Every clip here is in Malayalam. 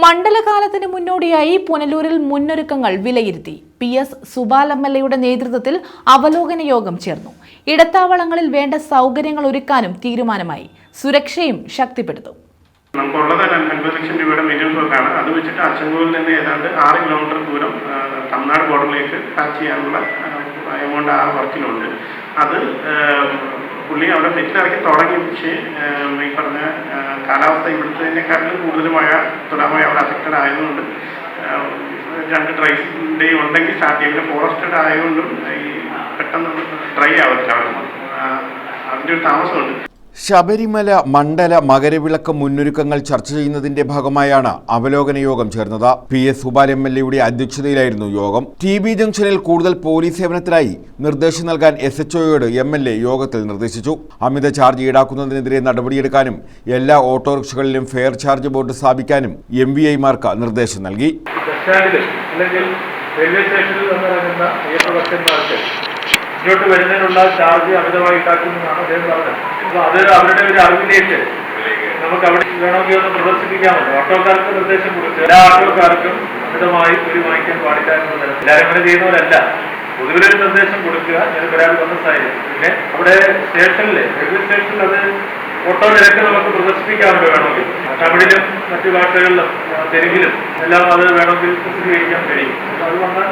മണ്ഡലകാലത്തിന് മുന്നോടിയായി പുനലൂരിൽ മുന്നൊരുക്കങ്ങൾ വിലയിരുത്തി. P S Subal M L എയുടെ നേതൃത്വത്തിൽ അവലോകന യോഗം ചേർന്നു. ഇടത്താവളങ്ങളിൽ വേണ്ട സൗകര്യങ്ങൾ ഒരുക്കാനും തീരുമാനമായി. സുരക്ഷയും ശക്തിപ്പെടുത്തും. നമുക്കുള്ളത് അൻപത് ലക്ഷം രൂപയുടെ മെയിന്റനൻസ് വർക്കാണ് അത് വെച്ചിട്ട് അച്ചൻകോവിൽ നിന്ന് ഏതാണ്ട് ആറ് കിലോമീറ്റർ ദൂരം തമിഴ്നാട് ബോർഡറിലേക്ക് ടച്ച് ചെയ്യാനുള്ള എമൗണ്ട് ആ വർക്കിനുണ്ട് അത് പുള്ളി അവിടെ തെറ്റിലിറക്കി തുടങ്ങി. പക്ഷേ ഈ പറഞ്ഞ കാലാവസ്ഥ ഇവിടുത്തേക്കാട്ടിലും കൂടുതൽ മഴ തുടർമഴ അവിടെ അഫക്റ്റഡ് ആയതുകൊണ്ട് രണ്ട് ഡ്രൈ ഡേ ഉണ്ടെങ്കിൽ ചെയ്യും. പിന്നെ ഫോറസ്റ്റഡ് ആയതുകൊണ്ടും ഈ പെട്ടെന്ന് ഡ്രൈ ആവത്തില്ല അവിടെ. അതിന്റെ ഒരു താമസമുണ്ട്. ശബരിമല മണ്ഡല മകരവിളക്ക് മുന്നൊരുക്കങ്ങൾ ചർച്ച ചെയ്യുന്നതിന്റെ ഭാഗമായാണ് അവലോകന യോഗം ചേർന്നത്. P S Subal M L എയുടെ അധ്യക്ഷതയിലായിരുന്നു യോഗം. ടി ബി ജംഗ്ഷനിൽ കൂടുതൽ പോലീസ് സേവനത്തിനായി നിർദ്ദേശം നൽകാൻ എസ് എച്ച് ഒയോട് എം എൽ എ യോഗത്തിൽ നിർദ്ദേശിച്ചു. അമിത ചാർജ് ഈടാക്കുന്നതിനെതിരെ നടപടിയെടുക്കാനും എല്ലാ ഓട്ടോറിക്ഷകളിലും ഫെയർ ചാർജ് ബോർഡ് സ്ഥാപിക്കാനും എം വി ഐമാർക്ക് നിർദ്ദേശം നൽകി. ഇങ്ങോട്ട് വരുന്നതിനുള്ള ചാർജ് അമിതമായി ഈടാക്കുന്നതാണ് അദ്ദേഹം പറഞ്ഞത്. അപ്പൊ അത് അവരുടെ ഒരു അറിവിലേക്ക് നമുക്ക് അവിടെ വേണമെങ്കിൽ ഒന്ന് പ്രദർശിപ്പിക്കാമല്ലോ. ഓട്ടോക്കാർക്ക് നിർദ്ദേശം കൊടുക്കുക എല്ലാ ഓട്ടോക്കാർക്കും അമിതമായി ഒരു വാങ്ങിക്കാൻ പാടില്ല എന്നുള്ള തരത്തിൽ. എല്ലാവരും അങ്ങനെ ചെയ്യുന്നവരല്ല. പൊതുവിലൊരു നിർദ്ദേശം കൊടുക്കുക ഞാൻ ഒരാൾ വന്ന സാഹചര്യം പിന്നെ അവിടെ സ്റ്റേഷനിൽ റെയിൽവേ സ്റ്റേഷനിൽ അത് ഓട്ടോ നിരക്ക് നമുക്ക് പ്രദർശിപ്പിക്കാമല്ലോ വേണമെങ്കിൽ. തമിഴിലും മറ്റു ഭാഷകളിലും തെലുങ്കിലും എല്ലാം അത് വേണമെങ്കിൽ പ്രസിദ്ധീകരിക്കാൻ കഴിയും. അത് വന്നാൽ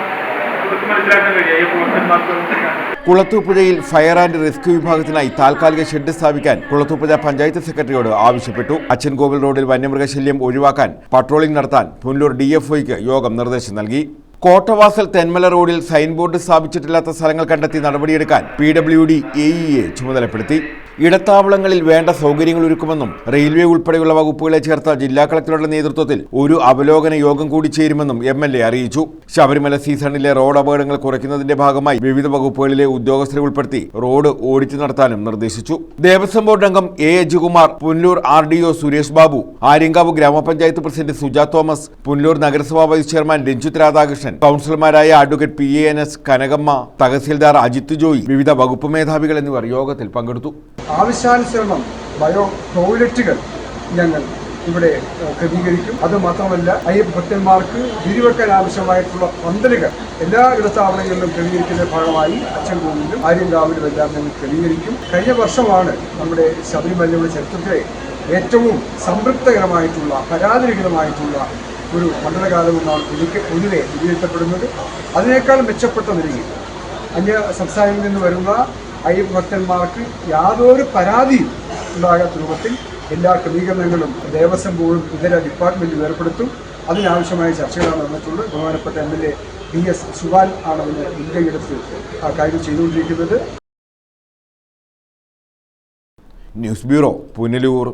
കുളത്തൂപ്പുഴയിൽ ഫയർ ആൻഡ് റെസ്ക്യൂ വിഭാഗത്തിനായി താൽക്കാലിക ഷെഡ് സ്ഥാപിക്കാൻ കുളത്തൂപ്പുഴ പഞ്ചായത്ത് സെക്രട്ടറിയോട് ആവശ്യപ്പെട്ടു. അച്ചൻകോവിൽ റോഡിൽ വന്യമൃഗശല്യം ഒഴിവാക്കാൻ പട്രോളിംഗ് നടത്താൻ പുനലൂർ ഡി യോഗം നിർദ്ദേശം നൽകി. കോട്ടവാസൽ തെന്മല റോഡിൽ സൈൻ ബോർഡ് സ്ഥാപിച്ചിട്ടില്ലാത്ത സ്ഥലങ്ങൾ കണ്ടെത്തി നടപടിയെടുക്കാൻ പി ഡബ്ല്യു ഡി എ ഇയെ ചുമതലപ്പെടുത്തി. ഇടത്താവളങ്ങളിൽ വേണ്ട സൗകര്യങ്ങൾ ഒരുക്കുമെന്നും റെയിൽവേ ഉൾപ്പെടെയുള്ള വകുപ്പുകളെ ചേർത്ത ജില്ലാ കളക്ടറുടെ നേതൃത്വത്തിൽ ഒരു അവലോകന യോഗം കൂടി ചേരുമെന്നും എം എൽ എ അറിയിച്ചു. ശബരിമല സീസണിലെ റോഡ് അപകടങ്ങൾ കുറയ്ക്കുന്നതിന്റെ ഭാഗമായി വിവിധ വകുപ്പുകളിലെ ഉദ്യോഗസ്ഥരെ ഉൾപ്പെടുത്തി റോഡ് ഓടിച്ചു നടത്താനും നിർദ്ദേശിച്ചു. ദേവസ്വം ബോർഡ് അംഗം A Ajikumar Punalur R D O Suresh Babu Aryankavu grama panchayat president Suja Thomas Punalur നഗരസഭാ വൈസ് ചെയർമാൻ രഞ്ജിത് രാധാകൃഷ്ണൻ കൗൺസിലർമാരായ advocate P N S Kanakamma tahsildar Ajith Joy വിവിധ വകുപ്പ് മേധാവികൾ എന്നിവർ യോഗത്തിൽ പങ്കെടുത്തു. ആവശ്യാനുസരണം ബയോ ടോയ്ലറ്റുകൾ ഞങ്ങൾ ഇവിടെ ക്രമീകരിക്കും. അത് മാത്രമല്ല അയ്യപ്പ ഭക്തന്മാർക്ക് വിരിവെക്കാൻ ആവശ്യമായിട്ടുള്ള പന്തലുകൾ എല്ലാ ഇടത്താവളങ്ങളിലും ക്രമീകരിക്കുന്ന ഭാഗമായി അച്ചൻകോവിലും ആര്യങ്കാവിലും എല്ലാം ഞങ്ങൾ ക്രമീകരിക്കും. കഴിഞ്ഞ വർഷമാണ് നമ്മുടെ ശബരിമലയുടെ ചരിത്രത്തിലെ ഏറ്റവും സംതൃപ്തകരമായിട്ടുള്ള പരാതിരഹിതമായിട്ടുള്ള ഒരു മണ്ഡലകാലമെന്നാണ് എനിക്ക് പൊതുവെ വിലയിരുത്തപ്പെടുന്നത് അതിനേക്കാൾ മെച്ചപ്പെട്ട നിലയിൽ അന്യ സംസ്ഥാനങ്ങളിൽ നിന്ന് വരുന്ന അയ്യപ്പ ഭക്തന്മാർക്ക് യാതൊരു പരാതിയും ഉണ്ടാകാത്ത രൂപത്തിൽ എല്ലാ ക്രമീകരണങ്ങളും ദേവസ്വം ബോർഡും ഇതര ഡിപ്പാർട്ട്മെന്റും ഏർപ്പെടുത്തും. അതിനാവശ്യമായ ചർച്ചകളാണ് നടന്നിട്ടുള്ളത്. ബഹുമാനപ്പെട്ട M L A B S Suban ആണ് അതിന് മുൻകൈയെടുത്ത് ആ കാര്യം ചെയ്തുകൊണ്ടിരിക്കുന്നത്. News bureau Punalur.